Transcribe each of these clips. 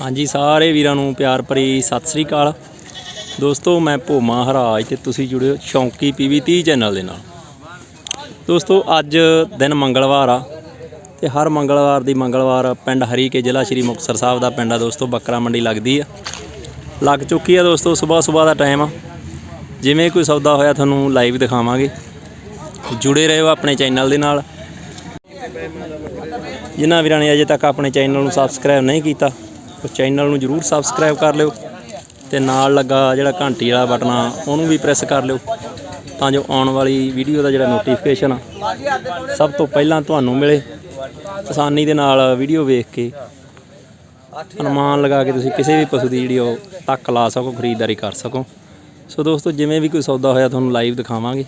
ਹਾਂਜੀ, ਸਾਰੇ ਵੀਰਾਂ ਨੂੰ ਪਿਆਰ ਭਰੀ ਸਤਿ ਸ੍ਰੀ ਅਕਾਲ। ਦੋਸਤੋ, ਮੈਂ ਭੋਮਾ ਹਰਾਜ ਤੇ ਤੁਸੀਂ ਜੁੜਿਓ ਸ਼ੌਂਕੀ ਪੀਵੀ 30 ਚੈਨਲ ਦੇ ਨਾਲ। ਦੋਸਤੋ, ਅੱਜ ਦਿਨ ਮੰਗਲਵਾਰ ਆ ਤੇ ਹਰ ਮੰਗਲਵਾਰ ਦੀ ਮੰਗਲਵਾਰ ਪਿੰਡ ਹਰੀਕੇ ਜ਼ਿਲ੍ਹਾ ਸ਼੍ਰੀ ਮੁਕਤਸਰ ਸਾਹਿਬ ਦਾ ਪਿੰਡ ਆ ਦੋਸਤੋ, ਬੱਕਰਾ ਮੰਡੀ ਲੱਗਦੀ ਆ। ਲੱਗ ਚੁੱਕੀ ਆ ਦੋਸਤੋ ਸਵੇਰ ਸਵੇਰ ਦਾ ਟਾਈਮ ਆ। ਜਿਵੇਂ ਕੋਈ ਸੌਦਾ ਹੋਇਆ ਤੁਹਾਨੂੰ ਲਾਈਵ ਦਿਖਾਵਾਂਗੇ। ਜੁੜੇ ਰਹੋ ਆਪਣੇ ਚੈਨਲ ਦੇ ਨਾਲ। ਜਿਨ੍ਹਾਂ ਵੀਰਾਂ ਨੇ ਅਜੇ ਤੱਕ ਆਪਣੇ ਚੈਨਲ ਨੂੰ ਸਬਸਕ੍ਰਾਈਬ ਨਹੀਂ ਕੀਤਾ, ਉਹ ਚੈਨਲ ਨੂੰ ਜਰੂਰ ਸਬਸਕ੍ਰਾਈਬ ਕਰ ਲਿਓ ਤੇ ਨਾਲ ਲੱਗਾ ਜਿਹੜਾ ਘੰਟੀ ਵਾਲਾ ਬਟਨ ਆ, ਉਹਨੂੰ ਵੀ ਪ੍ਰੈਸ ਕਰ ਲਿਓ ਤਾਂ ਜੋ ਆਉਣ ਵਾਲੀ ਵੀਡੀਓ ਦਾ ਜਿਹੜਾ ਨੋਟੀਫਿਕੇਸ਼ਨ ਆ, ਸਭ ਤੋਂ ਪਹਿਲਾਂ ਤੁਹਾਨੂੰ ਮਿਲੇ। ਆਸਾਨੀ ਦੇ ਨਾਲ ਵੀਡੀਓ ਵੇਖ ਕੇ ਅਨੁਮਾਨ ਲਗਾ ਕੇ ਤੁਸੀਂ ਕਿਸੇ ਵੀ ਪਸ਼ੂ ਦੀ ਜਿਹੜੀ ਉਹ ਤੱਕ ਲਾ ਸਕੋ, ਖਰੀਦਦਾਰੀ ਕਰ ਸਕੋ। ਸੋ ਦੋਸਤੋ, ਜਿਵੇਂ ਵੀ ਕੋਈ ਸੌਦਾ ਹੋਇਆ, ਤੁਹਾਨੂੰ ਲਾਈਵ ਦਿਖਾਵਾਂਗੇ।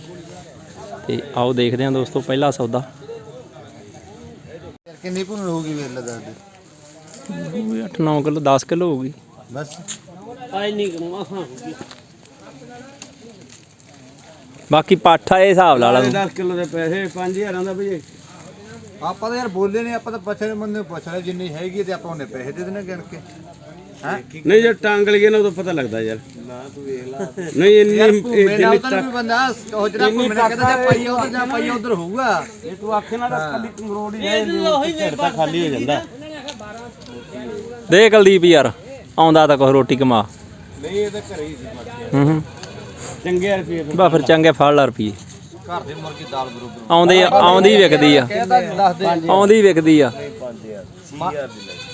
ਤੇ ਆਓ ਦੇਖਦੇ ਹਾਂ ਦੋਸਤੋ, ਪਹਿਲਾ ਸੌਦਾ। ਕਿੰਨੀ ਭੁੰਨ ਹੋਊਗੀ ਵੇਖ ਲੈ ਦੱਸ ਦੇ। 8-9 ਕਿਲੋ 10 ਕਿਲੋ ਹੋਊਗੀ। ਬਸ। ਬਾਕੀ ਪਾਠਾ ਇਹ ਹਿਸਾਬ ਲਾ ਲਾ ਤੂੰ। 10 ਕਿਲੋ ਦੇ ਪੈਸੇ 5000 ਦਾ ਭਈ। ਆਪਾਂ ਤਾਂ ਯਾਰ ਬੋਲੇ ਨਹੀਂ ਆਪਾਂ ਤਾਂ ਪੁੱਛ ਰਹੇ ਬੰਦੇ ਨੂੰ ਪੁੱਛ ਜਿੰਨੀ ਹੈਗੀ ਤੇ ਆਪਾਂ ਉਹਨੇ ਪੈਸੇ ਦੇ ਦੇਣੇ ਗਿਣ ਕੇ। ਨਹੀਂ ਜੇ ਟਾਂਗ ਲਈਏ ਨਾ ਉਦੋਂ ਪਤਾ ਲੱਗਦਾ ਯਾਰ। ਨਾ ਤੂੰ ਵੇਖ ਲੈ। ਨਹੀਂ ਇੰਨੀ ਨਾਲ ਜਿੰਨੀ ਤਾਂ ਵੀ ਬੰਦਾ ਉਹ ਜਿਹੜਾ ਨਾਲ ਕਹਿੰਦਾ ਜਾਂ ਪਾਈਆ ਉਧਰ ਜਾਂ ਪਾਈਆ ਉਧਰ ਹੋਊਗਾ। ਇਹ ਤੂੰ ਆਖੇ ਨਾ ਤਾਂ ਖਾਲੀ ਕੰਗਰੋੜ ਹੀ ਤਾਂ ਖਾਲੀ ਹੋ ਜਾਂਦਾ। ਦੇ ਕੁਲਦੀਪ ਯਾਰ ਆਉਂਦਾ ਤਾਂ ਕੁਛ ਰੋਟੀ ਕਮਾ। ਨਹੀਂ ਇਹ ਤਾਂ ਘਰੇ ਹੀ ਸੀ ਹੂੰ ਹੂੰ। ਚੰਗੇ ਰੁਪਏ ਬਾ ਫਿਰ ਚੰਗੇ ਫੜ ਲਾ ਰੁਪਈਏ। ਘਰ ਦੇ ਮੁਰਗੀ ਦਾਲ ਬਰੋਬਰ। ਆਉਂਦੇ ਆ- ਆਉਂਦੀ ਵਿਕਦੀ ਆ। ਦੇ। ਆਉਂਦੀ ਵਿਕਦੀ ਆ।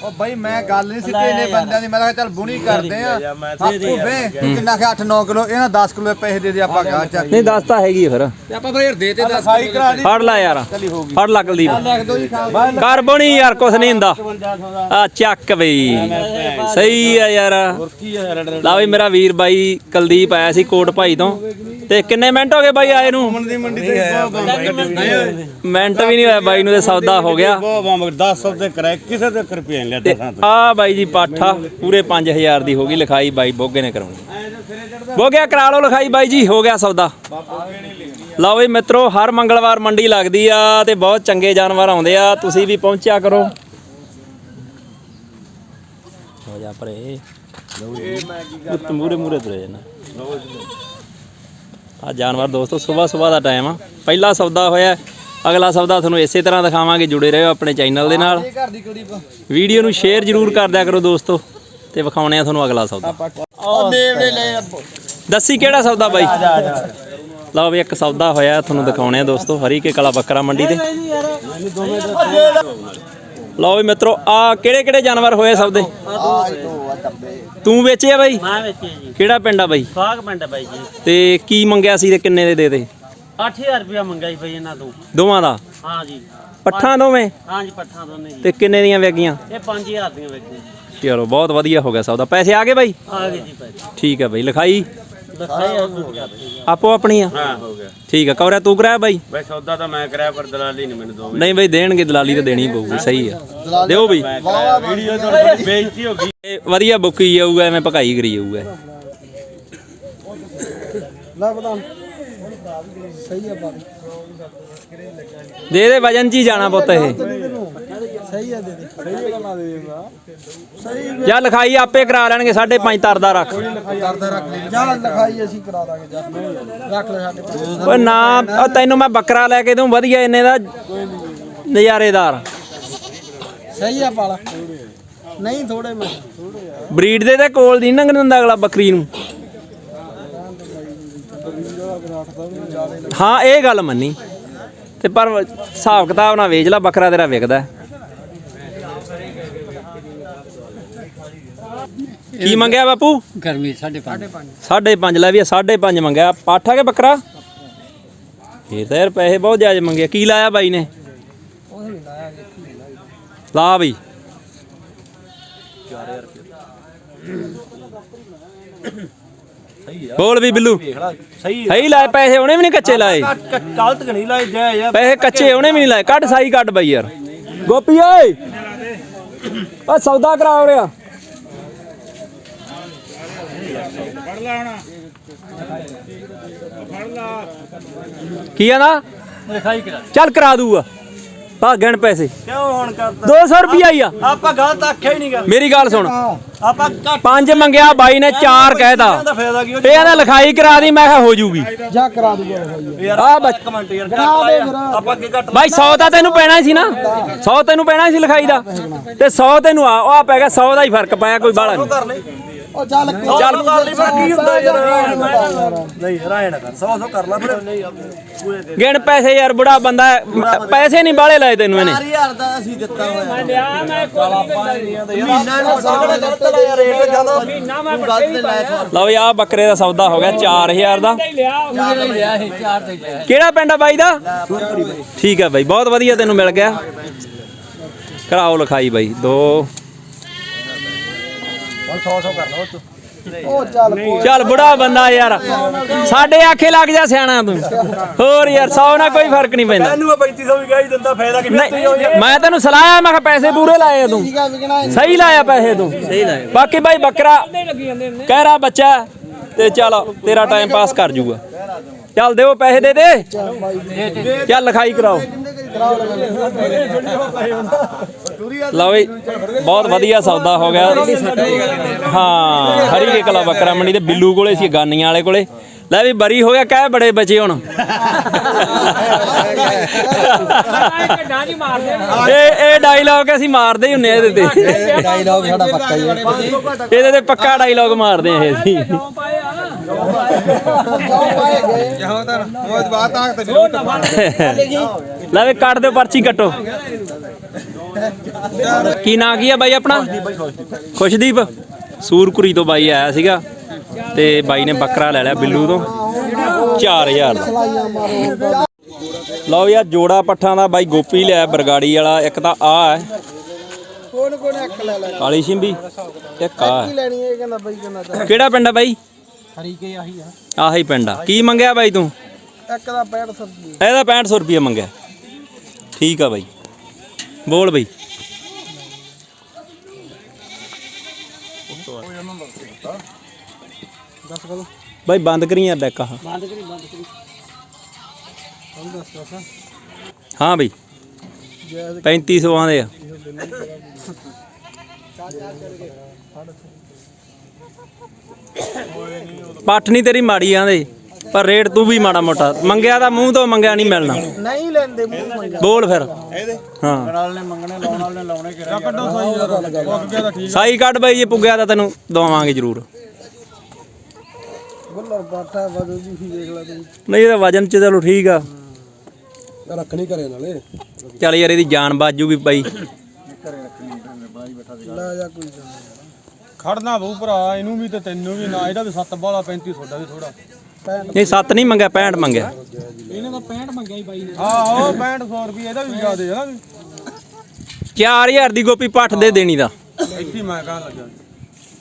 ਉਹ ਬਾਈ ਮੈਂ ਗੱਲ ਨਹੀਂ ਸਿੱਧੀ ਇਹਨੇ ਬੰਦਿਆਂ ਦੀ ਮੈਂ ਕਿਹਾ ਚੱਲ ਬੁਣੀ ਕਰਦੇ ਆ। ਆਪੂ ਵੇ ਕਿੰਨਾ ਕਿ 8 9 ਕਿਲੋ ਇਹਨਾਂ 10 ਕਿਲੋ ਦੇ ਪੈਸੇ ਦੇ ਦੇ ਆਪਾਂ ਗਾ ਚੱਕ ਨਹੀਂ ਦੱਸ ਤਾਂ ਹੈਗੀ ਫਿਰ। ਤੇ ਆਪਾਂ ਫਿਰ ਦੇ ਤੇ ਦੱਸ ਸਾਈ ਕਰਾ ਦੀ ਫੜ ਲੈ ਯਾਰ ਫੜ ਲੈ ਕੁਲਦੀਪ ਲਿਖ ਦੋ ਜੀ ਖਾ ਕਰ ਬਣੀ ਯਾਰ ਕੁਛ ਨਹੀਂ ਹੁੰਦਾ। 5500 ਦਾ ਆ ਚੱਕ ਬਈ। ਸਹੀ ਆ ਯਾਰ। ਲਾ ਵੀ ਮੇਰਾ ਵੀਰ ਬਾਈ ਕੁਲਦੀਪ ਆਇਆ ਸੀ ਕੋਟ ਭਾਈ ਤੋਂ। ਤੇ ਕਿੰਨੇ ਮਿੰਟ ਹੋ ਗਏ ਬਾਈ ਆਏ ਨੂੰ? ਦੀ ਮੰਡੀ ਤੇ ਬਹੁਤ ਬੰਬ ਕੱਢੇ ਮਿੰਟ ਵੀ ਨਹੀਂ ਹੋਇਆ ਬਾਈ ਨੂੰ ਤੇ ਸੌਦਾ ਹੋ ਗਿਆ। ਬਹੁਤ ਬੰਬ 10 ਤੇ ਕਰਾਏ ਕਿਸੇ ਦੇ ਇੱਕ ਰੁਪਏ ਨਹੀਂ ਲਿਆ ਤੇ ਦਸਾਂ ਤੋਂ ਆ ਬਾਈ ਜੀ ਪਾਠਾ ਪੂਰੇ 5000 ਦੀ ਹੋ ਗਈ ਲਿਖਾਈ ਬਾਈ ਬੋਗੇ ਨੇ ਕਰਾਉਣੀ। ਬੋਗਿਆ ਕਰਾ ਲਓ ਲਿਖਾਈ ਬਾਈ ਜੀ ਹੋ ਗਿਆ ਸੌਦਾ। ਲਓ ਵੀ ਮਿੱਤਰੋ ਹਰ ਮੰਗਲਵਾਰ ਮੰਡੀ ਲੱਗਦੀ ਆ ਤੇ ਬਹੁਤ ਚੰਗੇ ਜਾਨਵਰ ਆਉਂਦੇ ਆ ਤੁਸੀਂ ਵੀ ਪਹੁੰਚਿਆ ਕਰੋ। ਹੋ ਜਾ ਪਰੇ ਉੱਤ ਮੂਰੇ ਮੂਰੇ ਤੁਰੇ ਜਾਣਾ ਆ ਜਾਨਵਰ ਦੋਸਤੋ ਸਵੇਰ ਸਵੇਰ ਦਾ ਟਾਈਮ ਆ। ਪਹਿਲਾ ਸੌਦਾ ਹੋਇਆ ਅਗਲਾ ਸੌਦਾ ਤੁਹਾਨੂੰ ਇਸੇ ਤਰ੍ਹਾਂ ਦਿਖਾਵਾਂਗੇ ਜੁੜੇ ਰਹੋ ਆਪਣੇ ਚੈਨਲ ਦੇ ਨਾਲ। ਵੀਡੀਓ ਨੂੰ ਸ਼ੇਅਰ ਜ਼ਰੂਰ ਕਰ ਦਿਆ ਕਰੋ ਦੋਸਤੋ ਤੇ ਵਿਖਾਉਣੇ ਆ ਤੁਹਾਨੂੰ ਅਗਲਾ ਸੌਦਾ। ਦੱਸੀ ਕਿਹੜਾ ਸੌਦਾ ਬਾਈ? ਲਓ ਵੀ ਇੱਕ ਸੌਦਾ ਹੋਇਆ ਤੁਹਾਨੂੰ ਦਿਖਾਉਣੇ ਆ ਦੋਸਤੋ ਹਰੀਕੇ ਕਲਾ ਬੱਕਰਾ ਮੰਡੀ ਤੇ ਲਓ ਵੀ ਮਿੱਤਰੋ ਆ ਕਿਹੜੇ ਕਿਹੜੇ ਜਾਨਵਰ ਹੋਏ ਸੌਦੇ? ਆ ਦੋ ਆ ਡੱਬੇ। ਤੂੰ ਵੇਚੇ ਆ ਬਾਈ? ਮੈਂ ਵੇਚਿਆ ਜੀ। ਕਿਹੜਾ ਪਿੰਡ ਆ ਬਾਈ? ਬਾਗ ਪਿੰਡ ਬਾਈ ਜੀ। ਤੇ ਕੀ ਮੰਗਿਆ ਸੀ ਤੇ ਕਿੰਨੇ ਦੇ ਦੇ ਦੇ 8000 ਰੁਪਇਆ ਮੰਗਿਆ ਬਈ ਇਹਨਾਂ ਤੋਂ। ਦੋਵਾਂ ਦਾ? ਹਾਂ ਜੀ। ਪੱਠਾਂ ਦੋਵੇਂ? ਹਾਂ ਜੀ ਪੱਠਾਂ ਦੋਨੇ ਜੀ। ਤੇ ਕਿੰਨੇ ਦੀਆਂ ਵੇਗੀਆਂ ਇਹ 5000 ਦੀਆਂ ਵੇਚੀਆਂ ਜੀ। ਚਲੋ ਬਹੁਤ ਵਧੀਆ ਹੋ ਗਿਆ ਸੌਦਾ। ਪੈਸੇ ਆ ਗਏ ਬਾਈ? ਆ ਗਏ ਜੀ ਪੈਸੇ। ਠੀਕ ਹੈ ਬਾਈ ਲਿਖਾਈ? ਹੋ ਆਪੋ ਆਪਣੀ ਆ ਹਾਂ ਹੋ ਗਿਆ। ਠੀਕ ਆ ਕਵਰਿਆ ਤੂੰ ਕਰਾਇਆ ਬਾਈ? ਬਈ ਸੌਦਾ ਤਾਂ ਮੈਂ ਕਰਾਇਆ ਪਰ ਦਲਾਲੀ ਨਹੀਂ ਮੈਨੂੰ ਦੋ ਨਹੀਂ ਬਈ ਦੇਣਗੇ ਦਲਾਲੀ ਤਾਂ ਦੇਣੀ ਪਊਗੀ ਸਹੀ ਆ। ਦਿਓ ਬਈ। ਵੀਡੀਓ ਤੋਂ ਬੇਇੱਜ਼ਤੀ ਹੋ ਗਈ। ਇਹ ਵਧੀਆ ਬੁੱਕੀ ਜਾਊਗਾ ਐਵੇਂ ਭਕਾਈ ਕਰੀ ਜਾਊਗਾ। ਲੈ ਬਤਾ ਸਹੀ ਆ ਬਾਤ ਦੇ ਦੇ ਵਜਨ ਚ ਹੀ ਜਾਣਾ ਪੁੱਤ ਇਹ। ਸਹੀ ਦੇ ਦੇ ਦੇ। ਸਹੀ ਜਾਂ ਲਿਖਾਈ ਆਪੇ ਕਰਾ ਲੈਣਗੇ 5.5 ਤਰਦਾ ਰੱਖ। ਕਰਦਾ ਰੱਖ ਲਈ ਜਾ ਲਿਖਾਈ ਅਸੀਂ ਕਰਾ ਦਾਂਗੇ ਜਾ ਰੱਖ ਲੈ ਸਾਡੇ ਕੋਲ। ਓਏ ਨਾ ਉਹ ਤੈਨੂੰ ਮੈਂ ਬੱਕਰਾ ਲੈ ਕੇ ਦੂੰ ਵਧੀਆ ਇੰਨੇ ਦਾ ਨਜ਼ਾਰੇਦਾਰ। ਸਹੀ ਆ ਪਾਲਾ। ਨਹੀਂ ਥੋੜੇ ਮੈਂ। ਬਰੀਡ ਦੇ ਤੇ ਕੋਲ ਦੀ ਨੰਗ ਦਿੰਦਾ ਅਗਲਾ ਬੱਕਰੀ ਨੂੰ। ਹਾਂ ਇਹ ਗੱਲ ਮੰਨੀ। ਤੇ ਪਰ ਹਿਸਾਬ ਕਿਤਾਬ ਨਾਲ ਵੇਚ ਲੈ ਬੱਕਰਾ ਤੇਰਾ ਵਿਕਦਾ। ਹੈ। ਕੀ ਮੰਗਿਆ ਬਾਪੂ? ਗਰਮੀ 5.5 ਸਾਢੇ ਪੰਜ। ਲੈ ਵੀ ਸਾਢੇ ਪੰਜ ਮੰਗਿਆ। ਪਾਠਾ ਕੇ ਬੱਕਰਾ? ਇਹ ਤਾਂ ਯਾਰ ਪੈਸੇ ਬਹੁਤ ਜ਼ਿਆਦਾ ਮੰਗੇ। ਕੀ ਲਾਇਆ ਬਾਈ ਨੇ? ਲਾ ਬਈ ਬੋਲ ਵੀ ਬਿੱਲੂ। ਸਹੀ ਸਹੀ ਲਾਏ ਪੈਸੇ ਉਹਨੇ ਵੀ ਨਹੀਂ ਕੱਚੇ ਲਾਏ। ਗਲਤ ਨਹੀਂ ਲਾਈ ਜਾ ਯਾਰ ਪੈਸੇ ਕੱਚੇ ਉਹਨੇ ਵੀ ਨਹੀਂ ਲਾਏ। ਕੱਢ ਸਾਈ ਕੱਢ ਬਈ ਯਾਰ। ਗੋਪੀ ਓਏ! ਆ ਸੌਦਾ ਕਰਾ ਰਿਹਾ ਕੀ ਆ ਨਾ? ਲਿਖਾਈ ਕਰਾ। ਚੱਲ ਕਰਾ ਦੂਗਾ। ਪਾ ਗਿਣ ਪੈਸੇ। ਕਿਉਂ ਹੁਣ ਕਰਦਾ? 200 ਰੁਪਿਆ ਹੀ ਆ। ਆਪਾਂ ਗਲਤ ਆਖਿਆ ਹੀ ਨਹੀਂਗਾ ਮੇਰੀ ਗੱਲ ਸੁਣ। ਆਪਾਂ ਪੰਜ ਮੰਗਿਆ ਬਾਈ ਨੇ ਚਾਰ ਕਹਿਤਾ ਤੇ। ਇਹਦਾ ਲਿਖਾਈ ਕਰਾ ਦੀ ਮੈਂ ਕਿਹਾ ਹੋ ਜੂਗੀ ਜਾ ਕਰਾ ਦੂਗਾ ਆ ਬੱਚ ਇੱਕ ਮਿੰਟ ਯਾਰ ਆਪਾਂ ਕੀ ਘੱਟ ਬਾਈ 100 ਤਾਂ ਤੈਨੂੰ ਪੈਣਾ ਸੀ ਨਾ। 100 ਤੈਨੂੰ ਪੈਣਾ ਸੀ ਲਿਖਾਈ ਦਾ। ਤੇ 100 ਤੈਨੂੰ ਆ ਉਹ ਆ ਪੈ ਗਿਆ 100 ਦਾ ਹੀ ਫ਼ਰਕ ਪਾਇਆ ਕੋਈ ਬਾਲਾ ਨਹੀਂ। ਉਹ ਚੱਲ ਚੱਲ ਕਰ ਲਈ ਫਿਰ ਕੀ ਹੁੰਦਾ ਯਾਰ? ਨਹੀਂ ਰਾਇ ਨਾ ਕਰ 100 100 ਕਰ ਲੈ ਫਿਰ। ਨਹੀਂ ਪੂਰੇ ਦੇ ਗਿਣ ਪੈਸੇ ਯਾਰ ਬੁੜਾ ਬੰਦਾ ਹੈ। ਮ- ਪੈਸੇ ਨਹੀਂ ਬਾਲੇ ਲਾਏ ਤੈਨੂੰ ਇਹਨੇ। 4000 ਦਾ ਅਸੀਂ ਦਿੱਤਾ ਹੋਇਆ। ਮੈਂ ਲਿਆ ਮੈਂ ਕੋਈ ਨਹੀਂ ਮਹੀਨਾ ਨੂੰ ਸਾਡਾ ਗਲਤ ਲਾਇਆ ਰੇਟ ਜ਼ਿਆਦਾ ਮਹੀਨਾ ਮੈਂ ਗਲਤ ਤੇ ਲਾਇਆ ਲਓ ਵੀ ਆ ਬੱਕਰੇ ਦਾ ਸੌਦਾ ਹੋ ਗਿਆ 4000 ਦਾ। ਕਿਹੜਾ ਪਿੰਡ ਆ ਬਾਈ ਦਾ? ਠੀਕ ਹੈ ਬਾਈ ਬਹੁਤ ਵਧੀਆ ਤੈਨੂੰ ਮਿਲ ਗਿਆ। ਕਰਾਓ ਲਿਖਾਈ ਬਾਈ ਦੋ। ਹੁਣ 100 100 ਕਰ ਲਓ ਉਹ ਚੱਲ ਚੱਲ ਬੁੜਾ ਬੰਦਾ ਯਾਰ। ਸਾਡੇ ਆਖੇ ਲੱਗ ਜਾ ਸਿਆਣਾ ਤੂੰ। ਹੋਰ ਯਾਰ 100 ਨਾਲ ਕੋਈ ਫ਼ਰਕ ਨਹੀਂ ਪੈਂਦਾ। ਇਹਨੂੰ 3500 ਵੀ ਗਾਈ ਦਿੰਦਾ ਫਾਇਦਾ ਕੀ ਨਹੀਂ ਮੈਂ ਤੈਨੂੰ ਸਲਾਹਿਆ ਮੈਂ ਕਿਹਾ ਪੈਸੇ ਪੂਰੇ ਲਾਏ ਆ ਤੂੰ। ਸਹੀ ਲਾਇਆ ਪੈਸੇ ਤੂੰ। ਸਹੀ ਲਾਇਆ। ਬਾਕੀ ਬਾਈ ਬੱਕਰਾ ਕਹਿ ਰਾ ਬੱਚਾ ਤੇ ਚੱਲ ਤੇਰਾ ਟਾਈਮ ਪਾਸ ਕਰ ਜੂਗਾ। ਚੱਲ ਦਿਓ ਪੈਸੇ ਦੇ ਦੇ। ਚੱਲ ਲਿਖਾਈ ਕਰਾਓ। ਲਓ ਵੀ ਬਹੁਤ ਵਧੀਆ ਸੌਦਾ ਹੋ ਗਿਆ। ਹਾਂ ਹਰੀ ਕੇ ਕਲਾ ਬੱਕਰਾ ਮੰਡੀ ਤੇ ਬਿੱਲੂ ਕੋਲੇ ਸੀ ਗਾਨੀਆਂ ਵਾਲੇ ਕੋਲੇ। ਲੈ ਵੀ ਬਰੀ ਹੋ ਗਿਆ ਕਹਿ ਬੜੇ ਬਚੇ ਹੁਣ। ਇਹ ਇਹ ਡਾਇਲੌਗ ਅਸੀਂ ਮਾਰਦੇ ਹੀ ਹੁੰਨੇ ਆ ਇਹਦੇ ਤੇ। ਡਾਇਲੌਗ ਸਾਡਾ ਪੱਕਾ ਹੀ ਹੈ। ਇਹਦੇ ਤੇ ਪੱਕਾ ਡਾਇਲੌਗ ਮਾਰਦੇ ਆ ਇਹ ਅਸੀਂ। ਲੈ ਵੀ ਕੱਟ ਦਿਓ ਪਰਚੀ ਕੱਟੋ। ਕੀ ਨਾਂ ਕੀ ਆ ਬਾਈ ਆਪਣਾ? ਖੁਸ਼ਦੀਪ। ਸੂਰਕੁਰੀ ਤੋਂ ਬਾਈ ਆਇਆ ਸੀਗਾ ਤੇ ਬਾਈ ਨੇ ਬੱਕਰਾ ਲੈ ਲਿਆ ਬਿੱਲੂ ਤੋਂ। 4000 ਦਾ ਲਓ ਯਾਰ ਜੋੜਾ ਪੱਠਾਂ ਦਾ ਬਾਈ ਗੋਪੀ ਲਿਆ ਬਰਗਾੜੀ ਵਾਲਾ। ਇੱਕ ਤਾਂ ਆ ਹੈ। ਕੋਣ ਕੋਣ ਇੱਕ ਲੈ ਲੈ ਕਾਲੀ ਸ਼ਿੰਬੀ। ਇੱਕ ਆ ਕੀ ਲੈਣੀ ਹੈ ਇਹ ਕਹਿੰਦਾ ਬਈ ਕਹਿੰਦਾ। ਕਿਹੜਾ ਪਿੰਡ ਆ ਬਾਈ? ਹਰੀ ਕੇ ਆਹੀ ਆ। ਆਹੀ ਪਿੰਡ ਆ। ਕੀ ਮੰਗਿਆ ਬਾਈ ਤੂੰ? ਇੱਕ ਦਾ 65 ਸਬਜ਼ੀ ਇਹਦਾ 6500 ਰੁਪਏ ਮੰਗਿਆ। ਠੀਕ ਆ ਬਾਈ। ਬੋਲ ਬਾਈ। ਦੱਸ ਬਾਈ ਬੰਦ ਕਰੀ ਯਾਰ ਡੈਕ ਆਹ। ਬੰਦ ਕਰੀ ਬੰਦ ਕਰੀ। ਹੁਣ ਦੱਸ ਦੱਸ। ਹਾਂ ਬਈ। 3500 ਆਂਦੇ ਆ। ਪੱਠ ਨਹੀਂ ਤੇਰੀ ਮਾੜੀ ਆਂਦੇ। ਪਰ ਰੇਟ ਤੂੰ ਵੀ ਮਾੜਾ ਮੋਟਾ। ਮੰਗਿਆ ਤਾਂ ਮੂੰਹ ਤੋਂ ਮੰਗਿਆ ਨਹੀਂ ਮਿਲਣਾ। ਨਹੀਂ ਲੈਂਦੇ ਮੂੰਹ ਮੰਗਾ ਬੋਲ ਫਿਰ। ਹਾਂ। ਨਾਲ ਨੇ ਮੰਗਣੇ ਲਾਉਣ ਵਾਲੇ ਨੇ ਲਾਉਣੇ ਕਿਹੜਾ ਕੱਢੋ ਸਹੀ ਯਾਰ ਉਹ ਗਿਆ ਤਾਂ ਠੀਕ ਸਾਈ ਕੱਢ ਬਾਈ ਜੇ ਪੁੱਗਿਆ ਤਾਂ ਤੈਨੂੰ ਦਵਾਵਾਂਗੇ ਜ਼ਰੂਰ। ਗੁੱਲਰ ਬਾਟਾ ਵਧੂ ਜੀ ਵੀ ਦੇਖ ਲੈ ਤੂੰ। ਨਹੀਂ ਇਹਦਾ ਵਜਨ ਚ ਚਲੋ ਠੀਕ ਆ। ਰੱਖਣੀ ਕਰੇ ਨਾਲੇ। ਚੱਲ ਯਾਰ ਇਹਦੀ ਜਾਨ ਬਾਜੂਗੀ ਬਾਈ। ਲੈ ਜਾ ਕੋਈ ਖੜਨਾ ਬਹੂ ਭਰਾ ਇਹਨੂੰ ਵੀ ਤੇ ਤੈਨੂੰ ਵੀ ਨਾ ਇਹਦਾ ਵੀ 7 ਬਾਲਾ 35 ਤੁਹਾਡਾ ਵੀ ਥੋੜਾ ਨਹੀਂ 7 ਨਹੀਂ ਮੰਗਿਆ 65 ਮੰਗਿਆ। ਇਹਨੇ ਤਾਂ 65 ਮੰਗਿਆ ਹੀ ਬਾਈ ਨੇ। ਆਹੋ 6500 ਰੁਪਏ ਇਹਦਾ ਵੀ ਜ਼ਿਆਦੇ ਹੈ ਨਾ। 4000 ਦੀ ਗੋਪੀ ਪੱਠ ਦੇ ਦੇਣੀ ਦਾ। ਇੱਥੇ ਮੈਂ ਕਹਿਣ ਲੱਗਾ।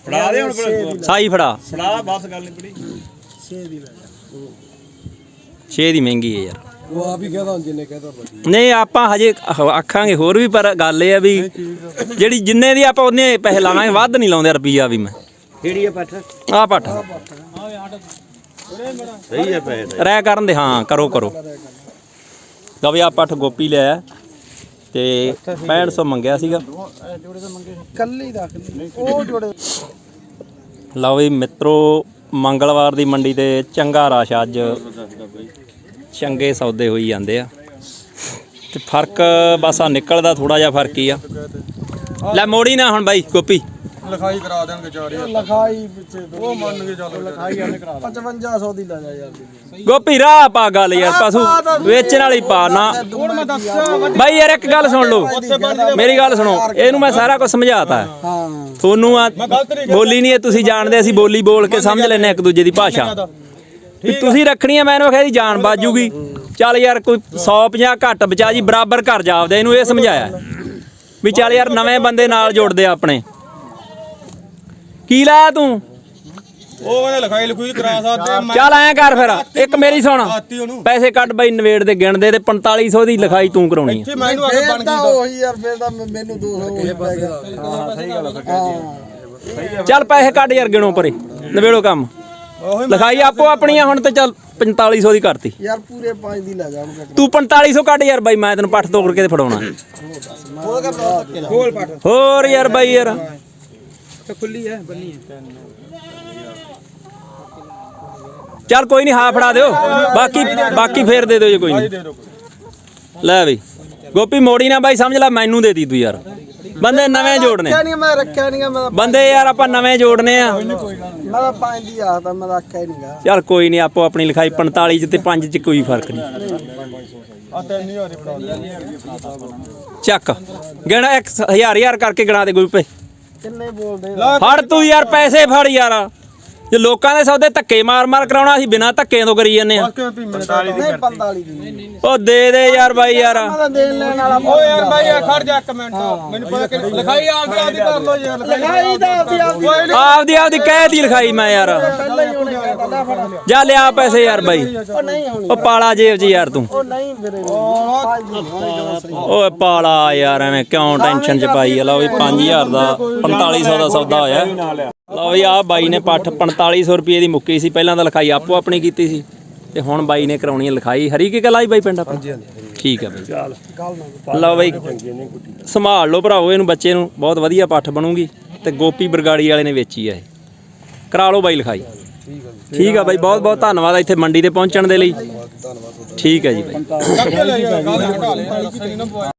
ਫੜਾ ਦੇ ਹੁਣ ਸਾਈ ਫੜਾ। ਫੜਾ ਬਸ ਗੱਲ ਨਹੀਂ ਪੜੀ। 6 ਦੀ ਲੈ ਜਾ। 6 ਦੀ ਮਹਿੰਗੀ ਹੈ ਯਾਰ। ਉਹ ਆਪ ਹੀ ਕਹਦਾ ਜਿੰਨੇ ਕਹਦਾ ਨਹੀਂ ਆਪਾਂ ਹਜੇ ਆਖਾਂਗੇ ਹੋਰ ਵੀ ਪਰ ਗੱਲ ਇਹ ਆ ਵੀ ਜਿਹੜੀ ਜਿੰਨੇ ਦੀ ਆਪਾਂ ਉਹਨੇ ਪੈਸੇ ਲਾਵਾਂਗੇ ਵੱਧ ਨਹੀਂ ਲਾਉਂਦੇ ਰੁਪਈਆ ਵੀ ਮੈਂ। ਕਿਹੜੀ ਆ ਪੱਠ? ਆਹ ਪੱਠ। ਸਹੀ ਹੈ ਪੈਸੇ ਰਹਿ ਕਰਨ ਦੇ ਹਾਂ ਕਰੋ ਕਰੋ। ਲਓ ਵੀ ਆਹ ਪੱਠ ਗੋਪੀ ਲਿਆ। ਤੇ 6500 ਮੰਗਿਆ ਸੀਗਾ। ਕੱਲੀ ਰੱਖ ਲਈ ਉਹ ਜੋੜੇ ਲਓ ਵੀ ਮਿੱਤਰੋ ਮੰਗਲਵਾਰ ਦੀ ਮੰਡੀ ਤੇ ਚੰਗਾ ਰਸ਼ ਅੱਜ। ਚੰਗੇ ਸੌਦੇ ਹੋਈ ਜਾਂਦੇ ਆ। ਤੇ ਫ਼ਰਕ ਬਸ ਆ ਨਿਕਲਦਾ ਥੋੜਾ ਜਿਹਾ ਫ਼ਰਕ ਹੀ ਆ। ਲੈ ਮੋੜੀ ਨਾ ਹੁਣ ਬਾਈ ਗੋਪੀ। ਲਿਖਾਈ ਕਰਾ ਦੇਣਗੇ 4000 ਲਖਾਈ ਪਿੱਛੇ ਉਹ ਮੰਨ ਕੇ ਚੱਲ ਲਖਾਈ ਆਨੇ ਕਰਾ 5500 ਦੀ ਲੈ ਜਾ ਯਾਰ। ਗੋਪੀ ਰਾਹ ਪਾ ਗੱਲ ਯਾਰ ਪਸ਼ੂ ਵੇਚਣ ਵਾਲੀ ਪਾ ਨਾ। ਹੁਣ ਮੈਂ ਦੱਸ ਬਾਈ ਯਾਰ ਇੱਕ ਗੱਲ ਸੁਣ ਲਓ। ਮੇਰੀ ਗੱਲ ਸੁਣੋ। ਇਹਨੂੰ ਮੈਂ ਸਾਰਾ ਕੁਝ ਸਮਝਾਤਾ। ਹਾਂ। ਤੁਹਾਨੂੰ ਆ ਬੋਲੀ ਨਹੀਂ ਇਹ ਤੁਸੀਂ ਜਾਣਦੇ ਅਸੀਂ ਬੋਲੀ ਬੋਲ ਕੇ ਸਮਝ ਲੈਨੇ ਇੱਕ ਦੂਜੇ ਦੀ ਭਾਸ਼ਾ। ਵੀ ਤੁਸੀਂ ਰੱਖਣੀ ਆ ਮੈਂ ਇਹਨੂੰ ਆਖਿਆ ਦੀ ਜਾਨ ਬਾਜੂਗੀ। ਚੱਲ ਯਾਰ ਕੋਈ 150 ਘੱਟ ਬਚਾ ਜੀ ਬਰਾਬਰ ਘਰ ਜਾਵਦੇ ਇਹਨੂੰ ਇਹ ਸਮਝਾਇਆ। ਵੀ ਚੱਲ ਯਾਰ ਨਵੇਂ ਬੰਦੇ ਨਾਲ ਜੁੜਦੇ ਆ ਆਪਣੇ। ਕੀ ਲਾਇਆ ਤੂੰ? ਉਹ ਕਹਿੰਦੇ ਲਿਖਾਈ ਲਿਖੂਈ ਕਰਾ ਸਕਦੇ ਆ। ਮੈਂ ਚੱਲ ਐਂ ਕਰ ਫਿਰ ਇੱਕ ਮੇਰੀ ਸੁਣ। ਆਤੀ ਉਹਨੂੰ। ਪੈਸੇ ਕੱਢ ਬਈ ਨਵੇੜ ਦੇ ਗਿਣਦੇ ਤੇ 4500 ਦੀ ਲਿਖਾਈ ਤੂੰ ਕਰਾਉਣੀ ਆ। ਇੱਥੇ ਮੈਨੂੰ ਅੱਗੇ ਬਣ ਫੇਰ ਤਾਂ ਉਹੀ ਯਾਰ ਫੇਰ ਤਾਂ ਮੈਂ- ਮੈਨੂੰ 200 ਉਹੀ ਪੈ ਗਿਆ। ਹਾਂ ਸਹੀ ਗੱਲ ਹੈ। ਚੱਲ ਪੈਸੇ ਕੱਢ ਯਾਰ ਗਿਣੋ ਪਰੇ ਨਵੇੜੋ ਕੰਮ। ਉਹੀ ਲਿਖਾਈ ਆਪੋ ਆਪਣੀਆਂ ਹੁਣ ਤੇ ਚੱਲ 4500 ਦੀ ਕਰਤੀ। ਯਾਰ ਪੂਰੇ 5 ਦੀ ਲੈ ਜਾ ਉਹਨੂੰ ਕੱਟ ਤੂੰ 4500 ਕੱਢ ਯਾਰ ਬਾਈ ਮੈਂ ਤੈਨੂੰ ਪੱਠ ਤੋੜ ਕੇ ਤੇ ਫੜਾਉਣਾ। ਪੱਟ ਹੋਰ ਯਾਰ ਬਾਈ ਯਾਰ। ਖੁੱਲੀ ਹੈ ਬੰਨੀ ਹੈ। ਚੱਲ ਕੋਈ ਨਹੀਂ ਹਾਂ ਫੜਾ ਦਿਓ। ਬਾਕੀ ਬਾਕੀ ਫੇਰ ਦੇ ਦਿਓ ਜੇ ਕੋਈ ਨਹੀਂ। ਲੈ ਬਈ ਗੋਪੀ ਮੋੜੀ ਨਾ ਬਾਈ ਸਮਝ ਲੈ ਮੈਨੂੰ ਦੇ ਦੀ ਤੂੰ ਯਾਰ। ਬੰਦੇ ਨਵੇਂ ਜੋੜਨੇ। ਰੱਖਿਆ ਨਹੀਂ ਮੈਂ ਰੱਖਿਆ ਨਹੀਂ ਮੈਂ ਤਾਂ- ਬੰਦੇ ਯਾਰ ਆਪਾਂ ਨਵੇਂ ਜੋੜਨੇ ਆ। ਮੈਂ ਤਾਂ 5 ਦੀ ਆਖਦਾ ਮੈਂ ਤਾਂ ਆਖਿਆ ਨਹੀਂਗਾ ਚੱਲ ਕੋਈ ਨਹੀਂ ਆਪੋ ਆਪਣੀ ਲਿਖਾਈ 45 ਚ ਤੇ 5 ਚ ਕੋਈ ਫ਼ਰਕ ਨਹੀਂ। ਆ 3000 ਹੀ ਚੱਕ। ਗਿਣਾ 1000 ਹਜ਼ਾਰ ਕਰਕੇ ਗਿਣਾ ਦੇ ਗਰੁੱਪੇ। ਕਿੰਨੇ ਬੋਲਦੇ ਫੜ ਤੂੰ ਯਾਰ ਪੈਸੇ ਫੜ ਯਾਰ। ਜੇ ਲੋਕਾਂ ਦੇ ਸੌਦੇ ਧੱਕੇ ਮਾਰ ਮਾਰ ਕਰਾਉਣਾ ਅਸੀਂ ਬਿਨਾਂ ਧੱਕੇ ਤੋਂ ਕਰੀ ਜੰਨੇ ਆ ਬਸ ਕਿਵੇਂ ਵੀ ਮਿੰਟ ਵਾਲੀ ਨਹੀਂ 45 ਦੀ ਉਹ ਦੇ ਦੇ ਯਾਰ ਬਾਈ ਯਾਰ। ਮੈਂ ਤਾਂ ਦੇਣ ਲੈਣ ਵਾਲਾ ਓ ਯਾਰ ਬਾਈ ਇਹ ਖੜ ਜਾ ਇੱਕ ਮਿੰਟ। ਮੈਨੂੰ ਪਤਾ ਕਿ ਲਿਖਾਈ ਆਪਦੀ ਆਪਦੀ ਕਰ ਲੋ ਯਾਰ ਲਿਖਾਈ ਤਾਂ ਆਪਦੀ ਆਪਦੀ। ਆਪਦੀ ਆਪਦੀ ਕਹਿ ਦੀ ਲਿਖਾਈ ਮੈਂ ਯਾਰ। ਪਹਿਲਾਂ ਹੀ ਜਾ ਲਿਆ ਪੈਸੇ ਯਾਰ ਬਾਈ। ਉਹ ਨਹੀਂ ਹੋਣੀ। ਉਹ ਪਾਲਾ ਜੇਬ 'ਚ ਯਾਰ ਤੂੰ। ਉਹ ਨਹੀਂ ਵੀਰੇ ਓਏ ਪਾਲਾ ਯਾਰ ਐਵੇਂ ਕਿਉਂ ਟੈਨਸ਼ਨ 'ਚ ਪਾਈ ਆ? ਲਓ ਵੀ 5000 ਦਾ 4500 ਦਾ ਸੌਦਾ ਹੋਇਆ। ਲਓ ਵੀ ਆ ਬਾਈ ਨੇ ਪੱਠ 4500 ਰੁਪਏ ਦੀ ਮੁੱਕੀ ਸੀ। ਪਹਿਲਾਂ ਤਾਂ ਲਿਖਾਈ ਆਪੋ ਆਪਣੀ ਕੀਤੀ ਸੀ। ਤੇ ਹੁਣ ਬਾਈ ਨੇ ਕਰਾਉਣੀ ਹੈ ਲਿਖਾਈ। ਹਰੀ ਕੀ ਕਲਾਈ ਬਾਈ ਪਿੰਡ ਆਪਣਾ? ਠੀਕ ਹੈ ਬਾਈ। ਲਓ ਬਾਈ ਸੰਭਾਲ ਲਓ ਭਰਾਓ ਇਹਨੂੰ ਬੱਚੇ ਨੂੰ। ਬਹੁਤ ਵਧੀਆ ਪੱਠ ਬਣੂਗੀ। ਤੇ ਗੋਪੀ ਬਰਗਾੜੀ ਵਾਲੇ ਨੇ ਵੇਚੀ ਆ ਇਹ। ਕਰਾ ਲਓ ਬਾਈ ਲਿਖਾਈ। ਠੀਕ ਆ ਬਾਈ ਬਹੁਤ ਬਹੁਤ ਧੰਨਵਾਦ ਇੱਥੇ ਮੰਡੀ ਤੇ ਪਹੁੰਚਣ ਦੇ ਲਈ। ਠੀਕ ਹੈ ਜੀ ਬਾਈ।